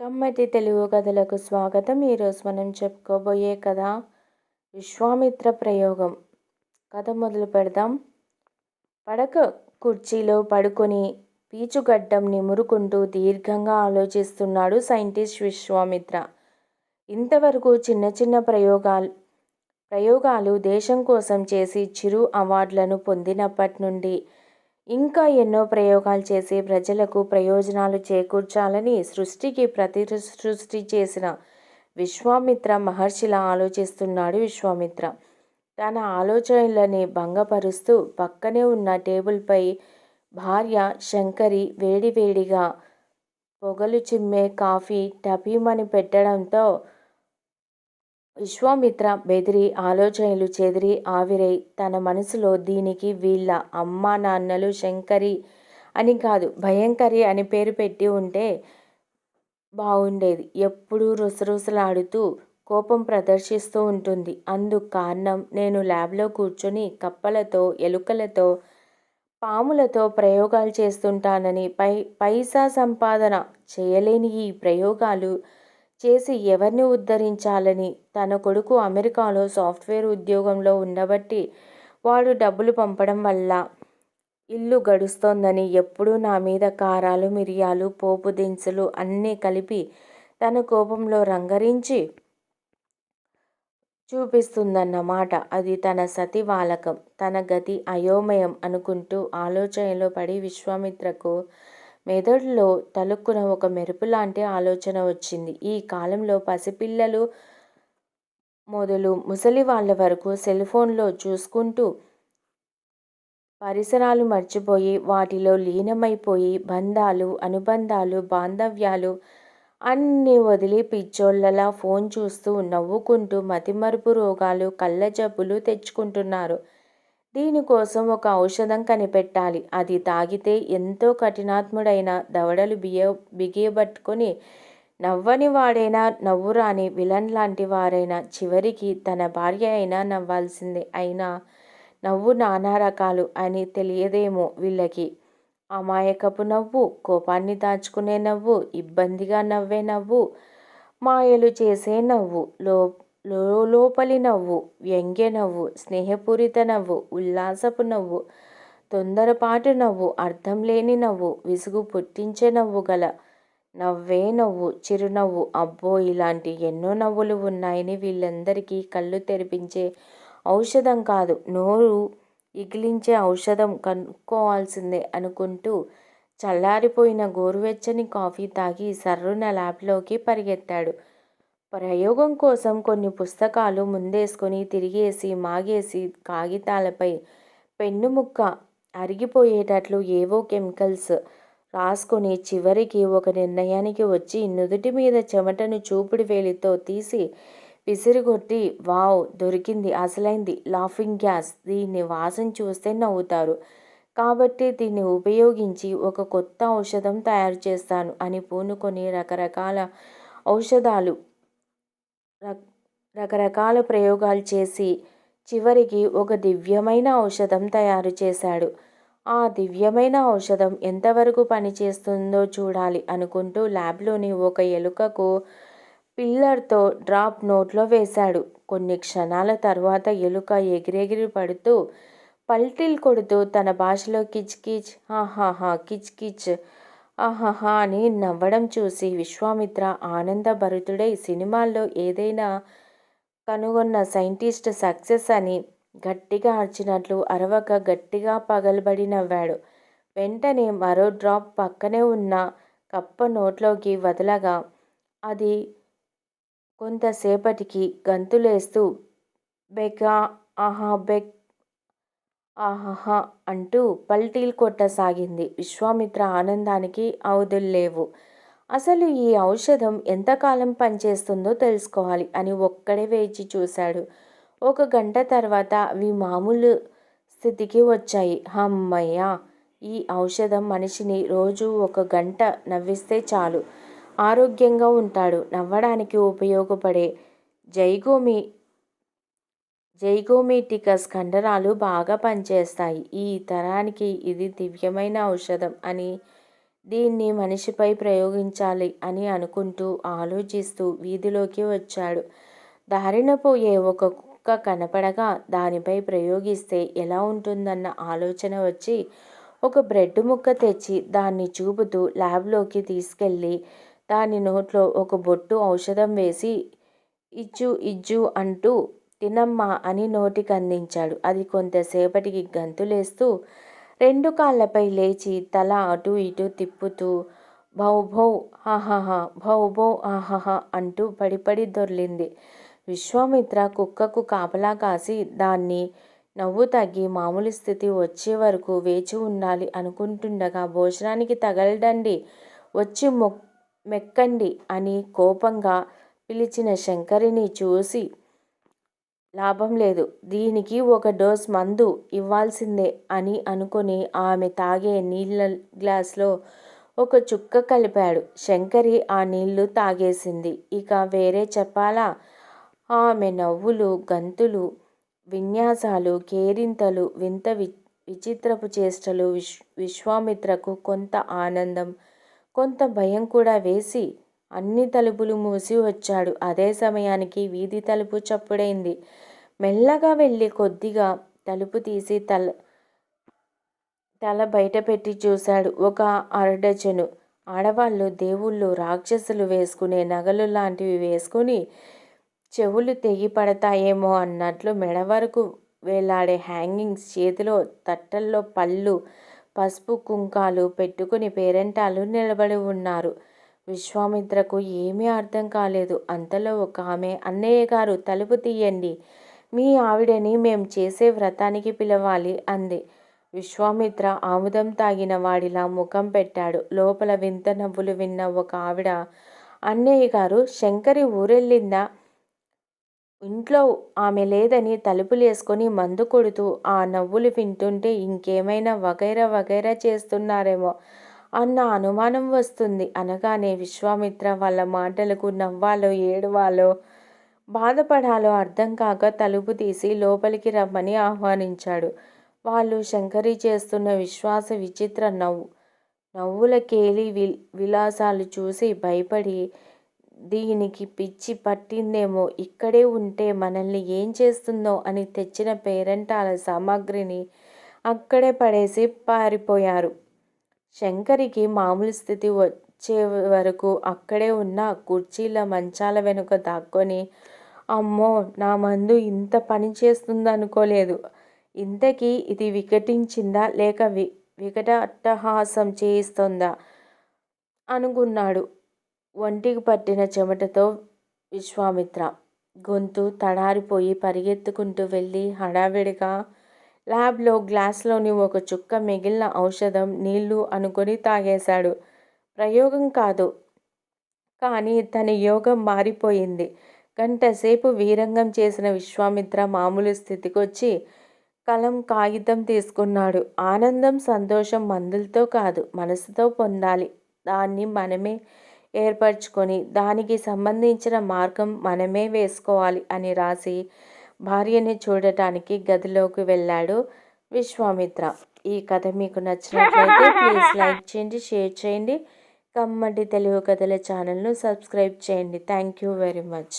కమ్మటి తెలుగు కథలకు స్వాగతం. ఈరోజు మనం చెప్పుకోబోయే కథ విశ్వామిత్ర ప్రయోగం. కథ మొదలు పెడదాం. పడక కుర్చీలో పడుకొని పీచుగడ్డం నిమురుకుంటూ దీర్ఘంగా ఆలోచిస్తున్నాడు సైంటిస్ట్ విశ్వామిత్ర. ఇంతవరకు చిన్న చిన్న ప్రయోగాలు ప్రయోగాలు దేశం కోసం చేసి చిరు అవార్డులను పొందినప్పటి నుండి ఇంకా ఎన్నో ప్రయోగాలు చేసి ప్రజలకు ప్రయోజనాలు చేకూర్చాలని సృష్టికి ప్రతి సృష్టి చేసిన విశ్వామిత్ర మహర్షిలా ఆలోచిస్తున్నాడు విశ్వామిత్ర. తన ఆలోచనలని భంగపరుస్తూ పక్కనే ఉన్న టేబుల్పై భార్య శంకరి వేడివేడిగా పొగలు చిమ్మే కాఫీ టపీమని పెట్టడంతో విశ్వామిత్ర బెదిరి ఆలోచనలు చెదిరి ఆవిరై తన మనసులో దీనికి వీళ్ళ అమ్మా నాన్నలు శంకరి అని కాదు భయంకరి అని పేరు పెట్టి ఉంటే బాగుండేది ఎప్పుడూ రుసరుసలాడుతూ కోపం ప్రదర్శిస్తూ ఉంటుంది. అందుకు కారణం నేను ల్యాబ్లో కూర్చొని కప్పలతో ఎలుకలతో పాములతో ప్రయోగాలు చేస్తుంటానని పై పైసా సంపాదన చేయలేని ఈ ప్రయోగాలు చేసి ఎవరిని ఉద్ధరించాలని? తన కొడుకు అమెరికాలో సాఫ్ట్వేర్ ఉద్యోగంలో ఉండబట్టి వాడు డబ్బులు పంపడం వల్ల ఇల్లు గడుస్తోందని ఎప్పుడూ నా మీద కారాలు మిరియాలు పోపు దినుసులు అన్నీ కలిపి తన కోపంలో రంగరించి చూపిస్తుందన్నమాట. అది తన సతి వాలకం. తన గతి అయోమయం అనుకుంటూ ఆలోచనలో పడి విశ్వామిత్రకు మెదడులో తలుక్కున ఒక మెరుపు లాంటి ఆలోచన వచ్చింది. ఈ కాలంలో పసిపిల్లలు మొదలు ముసలి వాళ్ళ వరకు సెల్ ఫోన్లో చూసుకుంటూ పరిసరాలు మర్చిపోయి వాటిలో లీనమైపోయి బంధాలు అనుబంధాలు బాంధవ్యాలు అన్నీ వదిలి పిచ్చోళ్ళలా ఫోన్ చూస్తూ నవ్వుకుంటూ మతిమరుపు రోగాలు కళ్ళ జబ్బులు తెచ్చుకుంటున్నారు. దీనికోసం ఒక ఔషధం కనిపెట్టాలి. అది తాగితే ఎంతో కఠినాత్ముడైన దవడలు బియ బిగియబట్టుకొని నవ్వని వాడైనా నవ్వురాని విలన్ లాంటి వారైనా చివరికి తన భార్య అయినా నవ్వాల్సిందే. అయినా నవ్వు నానా రకాలు అని తెలియదేమో వీళ్ళకి. అమాయకపు నవ్వు కోపాన్ని దాచుకునే నవ్వు ఇబ్బందిగా నవ్వే నవ్వు మాయలు చేసే నవ్వు లో లోపలి నవ్వు వ్యంగ్య నవ్వు స్నేహపూరిత నవ్వు ఉల్లాసపు నవ్వు తొందరపాటు నవ్వు అర్థం లేని నవ్వు విసుగు పుట్టించే నవ్వు గల నవ్వే నవ్వు చిరునవ్వు. అబ్బో ఇలాంటి ఎన్నో నవ్వులు ఉన్నాయని వీళ్ళందరికీ కళ్ళు తెరిపించే ఔషధం కాదు. నోరు ఇగిలించే ఔషధం కనుక్కోవాల్సిందే అనుకుంటూ చల్లారిపోయిన గోరువెచ్చని కాఫీ తాగి సర్రున ల్యాబ్లోకి పరిగెత్తాడు. ప్రయోగం కోసం కొన్ని పుస్తకాలు ముందేసుకొని తిరిగేసి మాగేసి కాగితాలపై పెన్ను ముక్క అరిగిపోయేటట్లు ఏవో కెమికల్స్ రాసుకొని చివరికి ఒక నిర్ణయానికి వచ్చి నుదుటి మీద చెమటను చూపుడు వేలితో తీసి విసిరిగొట్టి వావ్ దొరికింది అసలైంది లాఫింగ్ గ్యాస్. దీన్ని వాసన చూస్తే నవ్వుతారు. కాబట్టి దీన్ని ఉపయోగించి ఒక కొత్త ఔషధం తయారు చేస్తాను అని పూనుకొని రకరకాల ఔషధాలు రకరకాల ప్రయోగాలు చేసి చివరికి ఒక దివ్యమైన ఔషధం తయారు చేశాడు. ఆ దివ్యమైన ఔషధం ఎంతవరకు పనిచేస్తుందో చూడాలి అనుకుంటూ ల్యాబ్లోని ఒక ఎలుకకు పిల్లర్తో డ్రాప్ నోట్లో వేశాడు. కొన్ని క్షణాల తర్వాత ఎలుక ఎగిరెగిరి పడుతూ పల్టీలు కొడుతూ తన భాషలో కిచ్ కిచ్ హా కిచ్ కిచ్ ఆహాహా అని నవ్వడం చూసి విశ్వామిత్ర ఆనందభరితుడై సినిమాల్లో ఏదైనా కనుగొన్న సైంటిస్ట్ సక్సెస్ అని గట్టిగా అరిచినట్లు అరవక గట్టిగా పగలబడి నవ్వాడు. వెంటనే మరో డ్రాప్ పక్కనే ఉన్న కప్ప నోట్లోకి వదలగా అది కొంతసేపటికి గంతులేస్తూ బెగా ఆహా బెగ్ ఆహాహా అంటూ పల్టీలు కొట్టసాగింది. విశ్వామిత్ర ఆనందానికి అవధుల్లేవు. అసలు ఈ ఔషధం ఎంతకాలం పనిచేస్తుందో తెలుసుకోవాలి అని ఒక్కడే వేచి చూశాడు. ఒక గంట తర్వాత అవి మామూలు స్థితికి వచ్చాయి. హమ్మయ్య! ఈ ఔషధం మనిషిని రోజు ఒక గంట నవ్విస్తే చాలు ఆరోగ్యంగా ఉంటాడు. నవ్వడానికి ఉపయోగపడే జైగోమి జైగోమీటికస్ కండరాలు బాగా పనిచేస్తాయి. ఈ తరానికి ఇది దివ్యమైన ఔషధం అని దీన్ని మనిషిపై ప్రయోగించాలి అని అనుకుంటూ ఆలోచిస్తూ వీధిలోకి వచ్చాడు దారిన పోయే ఒక కుక్క కనపడగా దానిపై ప్రయోగిస్తే ఎలా ఉంటుందన్న ఆలోచన వచ్చి ఒక బ్రెడ్ ముక్క తెచ్చి దాన్ని చూపుతూ ల్యాబ్లోకి తీసుకెళ్ళి దాని నోట్లో ఒక బొట్టు ఔషధం వేసి ఇజ్జు ఇజ్జు అంటూ తినమ్మా అని నోటికందించాడు. అది కొంతసేపటికి గంతులేస్తూ రెండు కాళ్ళపై లేచి తల అటు ఇటు తిప్పుతూ భౌ భౌ హాహాహా భౌ భౌ ఆహాహా అంటూ పడిపడి దొర్లింది. విశ్వామిత్ర కుక్కకు కాపలా కాసి దాన్ని నవ్వు తగ్గి మామూలు స్థితి వచ్చే వరకు వేచి ఉండాలి అనుకుంటుండగా భోజనానికి తగలడండి వచ్చి మొ మెక్కండి అని కోపంగా పిలిచిన శంకరిని చూసి లాభం లేదు. దీనికి ఒక డోస్ మందు ఇవ్వాల్సిందే అని అనుకుని ఆమె తాగే నీళ్ళ గ్లాస్లో ఒక చుక్క కలిపాడు. శంకరి ఆ నీళ్ళు తాగేసింది. ఇక వేరే చెప్పాలా? ఆమె నవ్వులు గంతులు విన్యాసాలు కేరింతలు వింత వి విచిత్రపు చేష్టలు విశ్ విశ్వామిత్రకు కొంత ఆనందం కొంత భయం కూడా వేసి అన్ని తలుపులు మూసి వచ్చాడు. అదే సమయానికి వీధి తలుపు చప్పుడైంది. మెల్లగా వెళ్ళి కొద్దిగా తలుపు తీసి తల తల బయట పెట్టి చూశాడు ఒక అరడజను. ఆడవాళ్ళు దేవుళ్ళు రాక్షసులు వేసుకునే నగలు లాంటివి వేసుకుని చెవులు తెగి పడతాయేమో అన్నట్లు మెడ వరకు వేలాడే హ్యాంగింగ్స్ చేతిలో తట్టల్లో పళ్ళు పసుపు కుంకాలు పెట్టుకుని పేరెంటాలు నిలబడి ఉన్నారు. విశ్వామిత్రకు ఏమీ అర్థం కాలేదు. అంతలో ఒక ఆమె అన్నయ్య గారు తలుపు తీయండి. మీ ఆవిడని మేం చేసే వ్రతానికి పిలవాలి అంది. విశ్వామిత్ర ఆముదం తాగిన వాడిలా ముఖం పెట్టాడు. లోపల వింత నవ్వులు విన్న ఒక ఆవిడ అన్నయ్య గారు శంకరి ఊరెళ్ళిందా? ఇంట్లో ఆమె లేదని తలుపులేసుకొని మందు కొడుతూ ఆ నవ్వులు వింటుంటే ఇంకేమైనా వగైరా వగైరా చేస్తున్నారేమో. అన్న అనుమానం వస్తుంది. అనగానే విశ్వామిత్ర వాళ్ళ మాటలకు నవ్వాలో ఏడవాలో బాధపడాలో అర్థం కాక తలుపు తీసి లోపలికి రమ్మని ఆహ్వానించాడు. వాళ్ళు శంకరి చేస్తున్న విశ్వాస విచిత్ర నవ్వు. నవ్వుల కేలి వి విలాసాలు చూసి భయపడి దీనికి పిచ్చి పట్టిందేమో ఇక్కడే ఉంటే మనల్ని ఏం చేస్తుందో అని తెచ్చిన పేరెంటాల సామాగ్రిని అక్కడే పడేసి పారిపోయారు. శంకరికి మామూలు స్థితి వచ్చే వరకు అక్కడే ఉన్న కుర్చీల మంచాల వెనుక దాక్కొని అమ్మో నా మందు ఇంత పని చేస్తుందనుకోలేదు. ఇంతకీ ఇది వికటించిందా లేక వి వికట అట్టహాసం చేయిస్తుందా? అనుకున్నాడు ఒంటికి పట్టిన చెమటతో విశ్వామిత్ర. గొంతు తడారిపోయి పరిగెత్తుకుంటూ వెళ్ళి హడావిడిగా ల్యాబ్లో గ్లాస్లోని ఒక చుక్క మిగిలిన ఔషధం నీళ్ళు అనుకొని తాగేశాడు. ప్రయోగం కాదు. కానీ తన యోగం మారిపోయింది. గంటసేపు వీరంగం చేసిన విశ్వామిత్ర మామూలు స్థితికొచ్చి కలం కాగితం తీసుకున్నాడు. ఆనందం సంతోషం మందులతో కాదు మనసుతో పొందాలి. దాన్ని మనమే ఏర్పరచుకొని దానికి సంబంధించిన మార్గం మనమే వేసుకోవాలి అని రాసి భార్యని చూడటానికి గదిలోకి వెళ్ళాడు విశ్వామిత్ర. ఈ కథ మీకు నచ్చినట్లయితే ప్లీజ్ లైక్ చేయండి షేర్ చేయండి. కమ్మటి తెలుగు కథల ఛానల్ను సబ్స్క్రైబ్ చేయండి. Thank you very much.